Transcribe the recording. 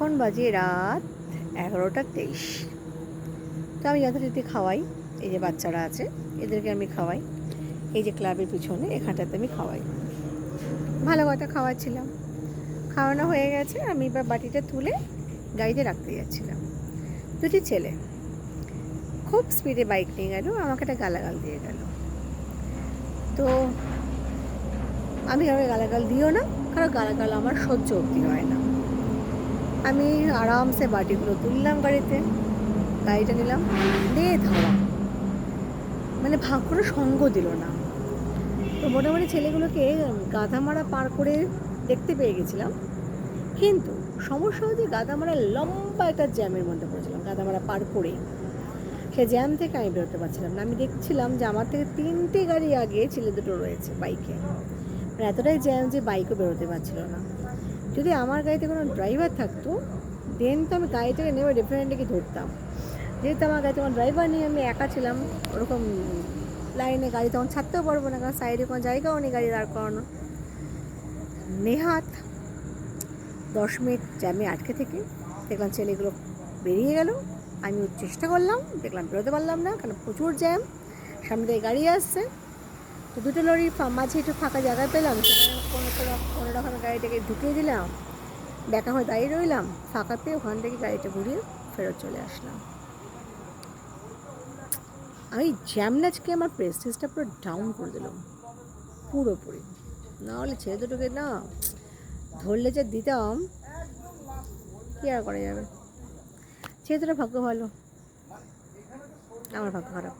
এখন বাজে রাত? এগারোটা তেইশ। তো আমি যথারীতি খাওয়াই। এই যে বাচ্চারা আছে, এদেরকে আমি খাওয়াই। এই যে ক্লাবের পিছনে, এখানটাতে আমি খাওয়াই। ভালো কথা খাওয়াচ্ছিলাম। খাওয়ানো হয়ে গেছে, আমি এবার বাটিটা তুলে গাড়িতে রাখতে যাচ্ছিলাম। দুটি ছেলে। খুব স্পিডে বাইক নিয়ে গেল, আমাকে একটা গালাগাল দিয়ে গেল। তো আমি কারও গালাগাল দিও না কারও গালাগাল আমার সহ্য অব্দি হয় না। আমি আরামসে বাটিগুলো তুললাম গাড়িতে গাড়িটা নিলাম। দিয়ে ধাওয়া মানে ভাগ করে সঙ্গ দিল না। তো মোটামুটি ছেলেগুলোকে গাধামারা পার করে দেখতে পেয়ে গেছিলাম। কিন্তু সমস্যা হচ্ছে গাদামারা লম্বা একটা জ্যামের মধ্যে পড়েছিলাম গাদামারা পার করে। সে জ্যাম থেকে আমি বেরোতে পারছিলাম না। আমি দেখছিলাম যে আমার থেকে তিনটে গাড়ি আগে ছেলে দুটো রয়েছে বাইকে। মানে এতটাই জ্যাম যে বাইকও বেরোতে পারছিল না। যদি আমার গাড়িতে কোনো ড্রাইভার থাকতো দেন তো আমি গাড়িটাকে নেবে ডেফিনেটলি ধরতাম। যেহেতু আমার গাড়িতে কোনো ড্রাইভার নেই, আমি একা ছিলাম, ওরকম লাইনে গাড়ি তখন ছাড়তেও পারব না, কারণ সাইডে কোনো জায়গাও নেই গাড়ি দাঁড় করানো নেহাত দশ মিনিট জ্যামে আটকে থেকে দেখলাম ছেলেগুলো বেরিয়ে গেল। আমি চেষ্টা করলাম, দেখলাম বেরোতে পারলাম না, কারণ প্রচুর জ্যাম সামনে থেকে গাড়ি আসছে। তো দুটো লরির মাঝে একটু ফাঁকা জায়গা পেলাম, সেখানে কোনো রকম গাড়িটাকে ঢুকিয়ে দিলাম। দেখা হয়ে দাঁড়িয়ে রইলাম। ফাঁকা পেয়ে ওখান থেকে গাড়িটা ঘুরিয়ে ফেরত চলে আসলাম। আমি জ্যামনাজকে আমার প্রেস্টিজটা পুরো ডাউন করে দিলাম পুরোপুরি। না হলে ছেলে দুটোকে না ধরলে যে দিতাম, কি আর করা যাবে? ছেলে দুটো ভাগ্য ভালো। আমার ভাগ্য খারাপ।